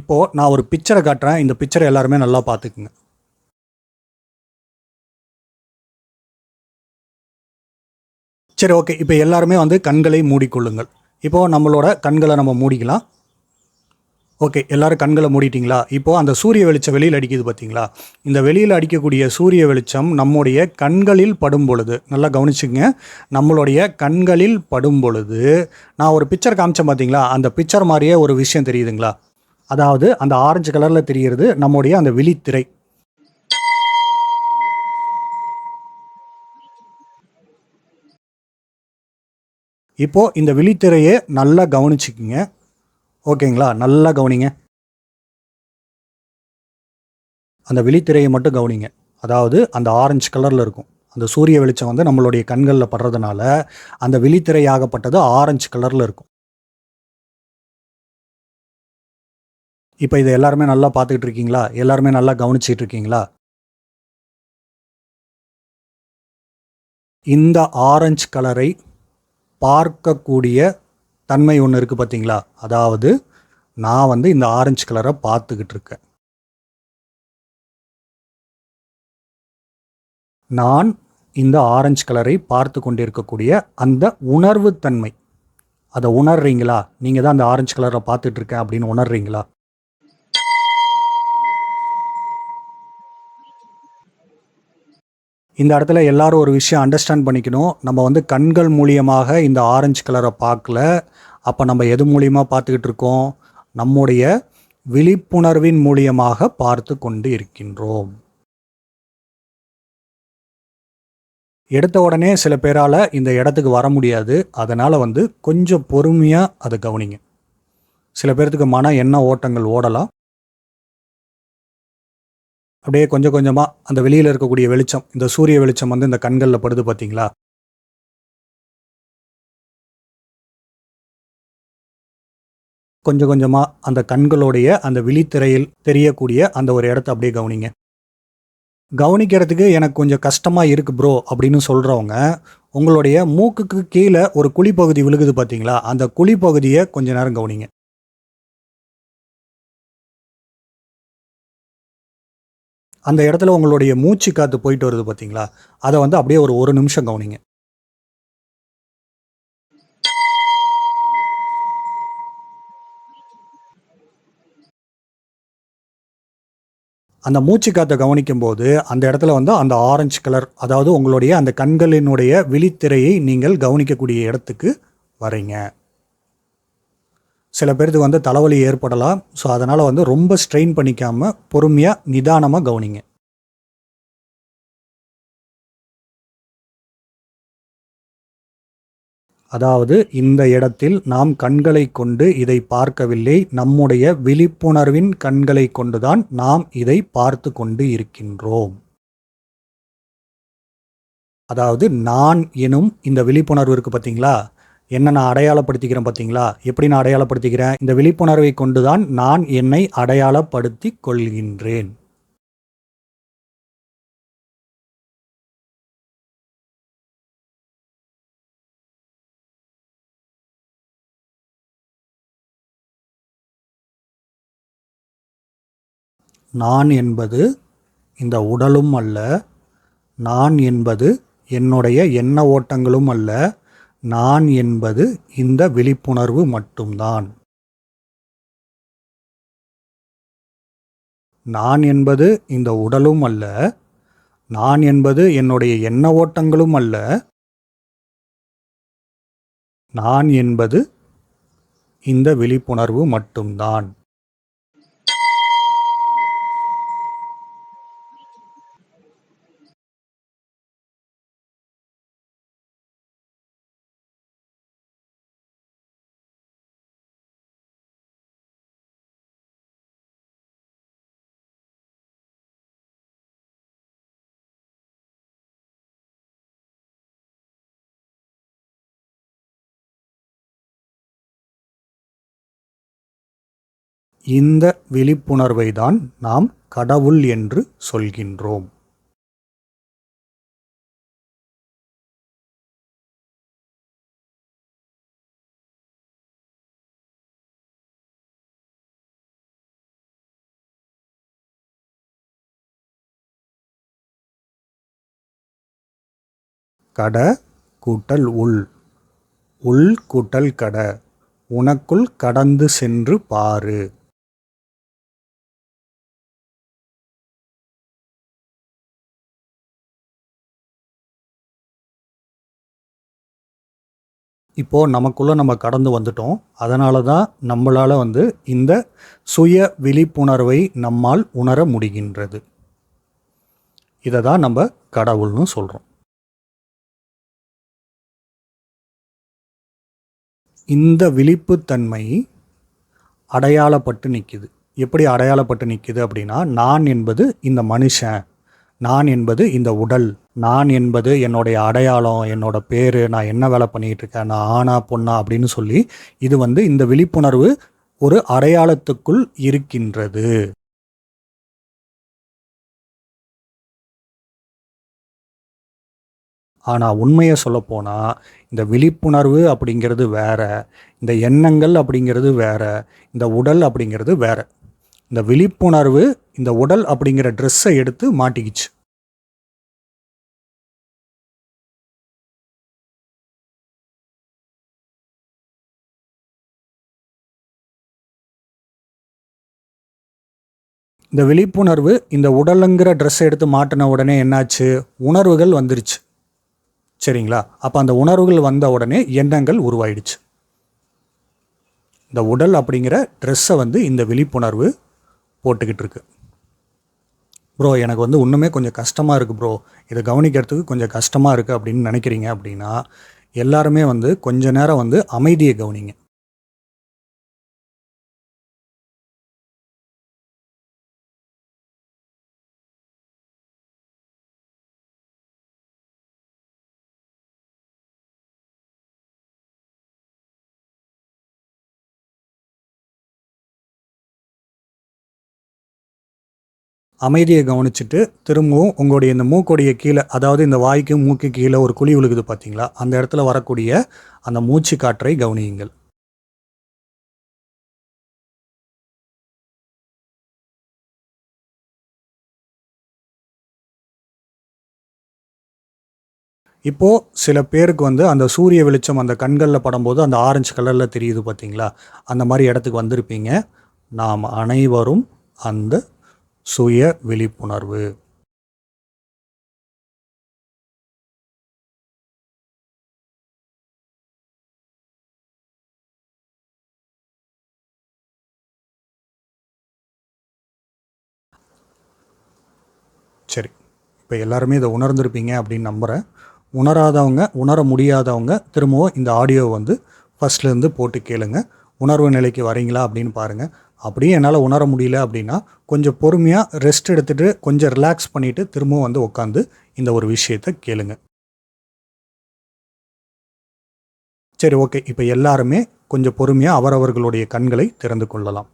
இப்போது நான் ஒரு பிக்சரை காட்டுறேன். இந்த பிக்சரை எல்லாருமே நல்லா பார்த்துக்குங்க. சரி ஓகே இப்போ எல்லாருமே வந்து கண்களை மூடிக்கொள்ளுங்கள். இப்போது நம்மளோட கண்களை நம்ம மூடிக்கலாம். ஓகே எல்லோரும் கண்களை மூடிட்டிங்களா? இப்போது அந்த சூரிய வெளிச்சம் வெளியில் அடிக்குது பார்த்தீங்களா? இந்த வெளியில் அடிக்கக்கூடிய சூரிய வெளிச்சம் நம்முடைய கண்களில் படும் பொழுது நல்லா கவனிச்சுங்க நம்மளுடைய கண்களில் படும் பொழுது நான் ஒரு பிக்சர் காமிச்சேன் பார்த்தீங்களா? அந்த பிக்சர் மாதிரியே ஒரு விஷயம் தெரியுதுங்களா? அதாவது அந்த ஆரஞ்சு கலரில் தெரிகிறது நம்முடைய அந்த விழித்திரை. இப்போது இந்த விழித்திரையை நல்லா கவனிச்சுக்குங்க. ஓகேங்களா? நல்லா கவனிங்க. அந்த விழித்திரையை மட்டும் கவனிங்க. அதாவது அந்த ஆரஞ்சு கலரில் இருக்கும். அந்த சூரிய வெளிச்சம் வந்து நம்மளுடைய கண்களில் படுறதுனால அந்த விழித்திரையாகப்பட்டது ஆரஞ்சு கலரில் இருக்கும். இப்போ இதை எல்லாருமே நல்லா பார்த்துக்கிட்டு இருக்கீங்களா? எல்லாருமே நல்லா கவனிச்சிட்டு இருக்கீங்களா? இந்த ஆரஞ்சு கலரை பார்க்கக்கூடிய தன்மை ஒன்று இருக்குது பார்த்தீங்களா அதாவது நான் வந்து இந்த ஆரஞ்சு கலரை பார்த்துக்கிட்டு இருக்கேன். நான் இந்த ஆரஞ்சு கலரை பார்த்து கொண்டிருக்கக்கூடிய அந்த உணர்வு தன்மை அதை உணர்றீங்களா? நீங்கள் தான் அந்த ஆரஞ்சு கலரை பார்த்துட்டு இருக்கேன் அப்படின்னு உணர்றீங்களா? இந்த இடத்துல எல்லாரும் ஒரு விஷயம் அண்டர்ஸ்டாண்ட் பண்ணிக்கணும். நம்ம வந்து கண்கள் மூலியமாக இந்த ஆரஞ்சு கலரை பார்க்கல. அப்போ நம்ம எது மூலியமாக பார்த்துக்கிட்டு இருக்கோம்? நம்முடைய விழிப்புணர்வின் மூலியமாக பார்த்து கொண்டு இருக்கின்றோம். எடுத்த உடனே சில பேரால் இந்த இடத்துக்கு வர முடியாது. அதனால் வந்து கொஞ்சம் பொறுமையாக அதை கவனிங்க. சில பேர்த்துக்கு மன எண்ண ஓட்டங்கள் ஓடலாம். அப்படியே கொஞ்சம் கொஞ்சமாக அந்த வெளியில் இருக்கக்கூடிய வெளிச்சம் இந்த சூரிய வெளிச்சம் வந்து இந்த கண்களில் படுது பார்த்தீங்களா கொஞ்சம் கொஞ்சமாக அந்த கண்களுடைய அந்த விழித்திரையில் தெரியக்கூடிய அந்த ஒரு இடத்த அப்படியே கவனிங்க. கவனிக்கிறதுக்கு எனக்கு கொஞ்சம் கஷ்டமாக இருக்குது ப்ரோ அப்படின்னு சொல்கிறவங்க உங்களுடைய மூக்குக்கு கீழே ஒரு குழிப்பகுதி விழுகுது பார்த்தீங்களா அந்த குழிப்பகுதியை கொஞ்ச நேரம் கவனிங்க. அந்த இடத்துல உங்களுடைய மூச்சு காற்று போயிட்டு வருது பார்த்தீங்களா அதை வந்து அப்படியே ஒரு ஒரு நிமிஷம் கவனிங்க. அந்த மூச்சு காற்றை கவனிக்கும் போது அந்த இடத்துல வந்து அந்த ஆரஞ்சு கலர் அதாவது உங்களுடைய அந்த கண்களினுடைய விழித்திரையை நீங்கள் கவனிக்கக்கூடிய இடத்துக்கு வரீங்க சில பேர்த்துக்கு வந்து தலைவலி ஏற்படலாம். ஸோ அதனால் வந்து ரொம்ப ஸ்ட்ரெயின் பண்ணிக்காமல் பொறுமையாக நிதானமாக கவனிங்க. அதாவது இந்த இடத்தில் நாம் கண்களை கொண்டு இதை பார்க்கவில்லை. நம்முடைய விழிப்புணர்வின் கண்களை கொண்டுதான் நாம் இதை பார்த்து கொண்டு இருக்கின்றோம். அதாவது நான் எனும் இந்த விழிப்புணர்வு இருக்குது பார்த்தீங்களா என்ன நான் அடையாளப்படுத்திக்கிறேன் பார்த்தீங்களா? எப்படி நான் அடையாளப்படுத்திக்கிறேன்? இந்த விழிப்புணர்வை கொண்டுதான் நான் என்னை அடையாளப்படுத்தி கொள்கின்றேன் நான் என்பது இந்த உடலும் அல்ல. நான் என்பது என்னுடைய எண்ண ஓட்டங்களும் அல்ல. நான் என்பது இந்த விழிப்புணர்வு மட்டும்தான். நான் என்பது இந்த உடலும் அல்ல. நான் என்பது என்னுடைய எண்ண ஓட்டங்களும் அல்ல. நான் என்பது இந்த விழிப்புணர்வு மட்டும்தான். இந்த விழிப்புணர்வை தான் நாம் கடவுள் என்று சொல்கின்றோம். கட கூட்டல் உள். உள் கூட்டல் கட. உனக்குள் கடந்து சென்று பாரு. இப்போது நமக்குள்ளே நம்ம கடந்து வந்துட்டோம். அதனால தான் நம்மளால் வந்து இந்த சுய விழிப்புணர்வை நம்மால் உணர முடிகின்றது. இதை தான் நம்ம கடவுள்னு சொல்கிறோம் இந்த விழிப்புத்தன்மை அடையாளப்பட்டு நிற்கிது எப்படி அடையாளப்பட்டு நிற்கிது அப்படின்னா நான் என்பது இந்த மனுஷன் நான் என்பது இந்த உடல் நான் என்பது என்னுடைய அடையாளம் என்னோட பேர் நான் என்ன வேலை பண்ணிகிட்டு இருக்கேன் நான் ஆனா பொண்ணா அப்படின்னு சொல்லி இது வந்து இந்த விழிப்புணர்வு ஒரு அடையாளத்துக்குள் இருக்கின்றது. ஆனால் உண்மையை சொல்லப்போனால் இந்த விழிப்புணர்வு அப்படிங்கிறது வேற இந்த எண்ணங்கள் அப்படிங்கிறது வேற இந்த உடல் அப்படிங்கிறது வேற. இந்த விழிப்புணர்வு இந்த உடல் அப்படிங்கிற ட்ரெஸ்ஸை எடுத்து மாட்டிக்கிச்சு. இந்த விழிப்புணர்வு இந்த உடலுங்கிற ட்ரெஸ்ஸை எடுத்து மாட்டின உடனே என்னாச்சு? உணர்வுகள் வந்துருச்சு. சரிங்களா? அப்போ அந்த உணர்வுகள் வந்த உடனே எண்ணங்கள் உருவாயிடுச்சு. இந்த உடல் அப்படிங்கிற ட்ரெஸ்ஸை வந்து இந்த விழிப்புணர்வு போட்டுக்கிட்டு இருக்கு. ப்ரோ எனக்கு வந்து ஒன்றுமே கொஞ்சம் கஷ்டமாக இருக்குது ப்ரோ இதை கவனிக்கிறதுக்கு கொஞ்சம் கஷ்டமாக இருக்குது அப்படின்னு நினைக்கிறீங்க அப்படின்னா எல்லாருமே வந்து கொஞ்ச நேரம் வந்து அமைதியை கவனிங்க. அமைதியை கவனிச்சுட்டு திரும்பவும் உங்களுடைய இந்த மூக்கோடைய கீழே அதாவது இந்த வாய்க்கு மூக்கு கீழே ஒரு குழி விழுகுது பார்த்தீங்களா அந்த இடத்துல வரக்கூடிய அந்த மூச்சு காற்றை கவனியுங்கள். இப்போது சில பேருக்கு வந்து அந்த சூரிய வெளிச்சம் அந்த கண்களில் படும்போது அந்த ஆரஞ்சு கலரில் தெரியுது பார்த்தீங்களா அந்த மாதிரி இடத்துக்கு வந்திருப்பீங்க. நாம் அனைவரும் அந்த சுய விழிப்புணர்வு. சரி இப்போ எல்லாருமே இதை உணர்ந்திருப்பீங்க அப்படின்னு நம்புகிறேன் உணராதவங்க உணர முடியாதவங்க திரும்பவும் இந்த ஆடியோ வந்து ஃபஸ்ட்லேருந்து போட்டு கேளுங்க. உணர்வு நிலைக்கு வரீங்களா அப்படின்னு பாருங்கள் அப்படியே என்னால் உணர முடியல அப்படின்னா கொஞ்சம் பொறுமையாக ரெஸ்ட் எடுத்துகிட்டு கொஞ்சம் ரிலாக்ஸ் பண்ணிவிட்டு திரும்பவும் வந்து உட்காந்து இந்த ஒரு விஷயத்தை கேளுங்க. சரி ஓகே இப்போ எல்லாருமே கொஞ்சம் பொறுமையாக அவரவர்களுடைய கண்களை திறந்து கொள்ளலாம்.